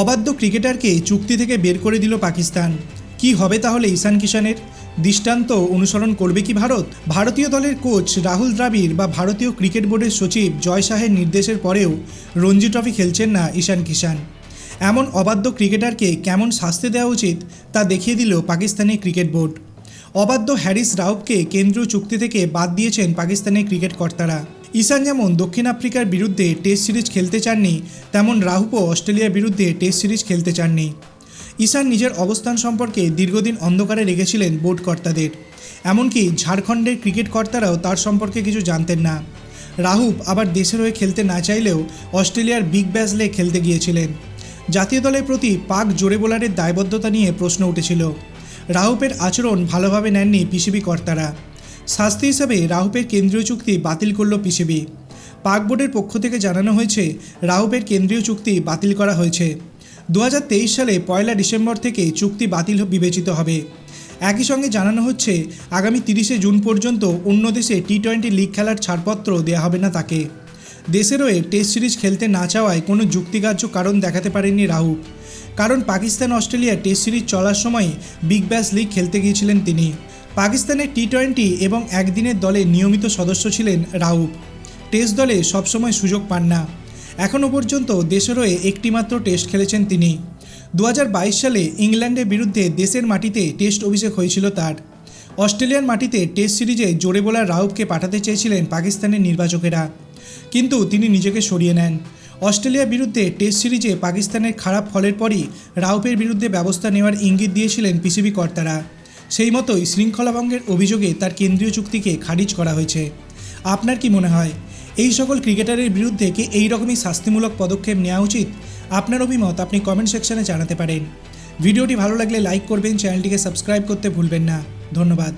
অবাধ্য ক্রিকেটারকে চুক্তি থেকে বের করে দিল পাকিস্তান। কি হবে তাহলে ঈশান কিষানের? দৃষ্টান্ত অনুসরণ করবে কি ভারত? ভারতীয় দলের কোচ রাহুল দ্রাবিড় বা ভারতীয় ক্রিকেট বোর্ডের সচিব জয় শাহের নির্দেশের পরেও রঞ্জি ট্রফি খেলছেন না ঈশান কিষান। এমন অবাধ্য ক্রিকেটারকে কেমন শাস্তি দেওয়া উচিত তা দেখিয়ে দিল পাকিস্তানি ক্রিকেট বোর্ড। অবাধ্য হ্যারিস রাউফকে কেন্দ্রীয় চুক্তি থেকে বাদ দিয়েছেন পাকিস্তানের ক্রিকেট কর্তারা। ঈশান যেমন দক্ষিণ আফ্রিকার বিরুদ্ধে টেস্ট সিরিজ খেলতে চাননি, তেমন রাহুপও অস্ট্রেলিয়ার বিরুদ্ধে টেস্ট সিরিজ খেলতে চাননি। ঈশান নিজের অবস্থান সম্পর্কে দীর্ঘদিন অন্ধকারে রেখেছিলেন বোর্ড কর্তাদের। এমনকি ঝাড়খণ্ডের ক্রিকেট কর্তারাও তার সম্পর্কে কিছু জানতেন না। রাহুপ আবার দেশের হয়ে খেলতে না চাইলেও অস্ট্রেলিয়ার বিগ ব্যাজলে খেলতে গিয়েছিলেন। জাতীয় দলের প্রতি পাক জোরে বোলারের দায়বদ্ধতা নিয়ে প্রশ্ন উঠেছিল। রাহুপের আচরণ ভালোভাবে নেননি পিসিবি কর্তারা। শাস্তি হিসাবে রাহুপের কেন্দ্রীয় চুক্তি বাতিল করল পিসিবি। পাক বোর্ডের পক্ষ থেকে জানানো হয়েছে, রাহুপের কেন্দ্রীয় চুক্তি বাতিল করা হয়েছে। দু হাজার তেইশ সালে পয়লা ডিসেম্বর থেকে চুক্তি বাতিল বিবেচিত হবে। একই সঙ্গে জানানো হচ্ছে, আগামী তিরিশে জুন পর্যন্ত অন্য দেশে টি টোয়েন্টি লিগ খেলার ছাড়পত্র দেওয়া হবে না তাকে। দেশের হয়ে টেস্ট সিরিজ খেলতে না চাওয়ায় কোনো যুক্তিগ্রাহ্য কারণ দেখাতে পারেননি রাহুপ কারণ পাকিস্তান অস্ট্রেলিয়া টেস্ট সিরিজ চলার সময় বিগ ব্যাশ লিগ খেলতে গিয়েছিলেন তিনি। পাকিস্তানের টি টোয়েন্টি এবং একদিনের দলে নিয়মিত সদস্য ছিলেন রাউপ টেস্ট দলে সবসময় সুযোগ পান না। এখনও পর্যন্ত দেশের হয়ে একটিমাত্র টেস্ট খেলেছেন তিনি। দু হাজার বাইশ সালে ইংল্যান্ডের বিরুদ্ধে দেশের মাটিতে টেস্ট অভিষেক হয়েছিল তার। অস্ট্রেলিয়ার মাটিতে টেস্ট সিরিজে জোরে বোলার রাউফকে পাঠাতে চেয়েছিলেন পাকিস্তানের নির্বাচকেরা। কিন্তু তিনি নিজেকে সরিয়ে নেন। অস্ট্রেলিয়ার বিরুদ্ধে টেস্ট সিরিজে পাকিস্তানের খারাপ ফলের পরই রাউফের বিরুদ্ধে ব্যবস্থা নেওয়ার ইঙ্গিত দিয়েছিলেন পিসিবি কর্তারা। সেই মতোই শৃঙ্খলাভঙ্গের অভিযোগে তার কেন্দ্রীয় চুক্তিকে খারিজ করা হয়েছে। আপনার কি মনে হয়, এই সকল ক্রিকেটারের বিরুদ্ধে কি এই রকমই শাস্তিমূলক পদক্ষেপ নেওয়া উচিত? আপনার অভিমত আপনি কমেন্ট সেকশনে জানাতে পারেন। ভিডিওটি ভালো লাগলে লাইক করবেন চ্যানেলটিকে সাবস্ক্রাইব করতে ভুলবেন না। ধন্যবাদ।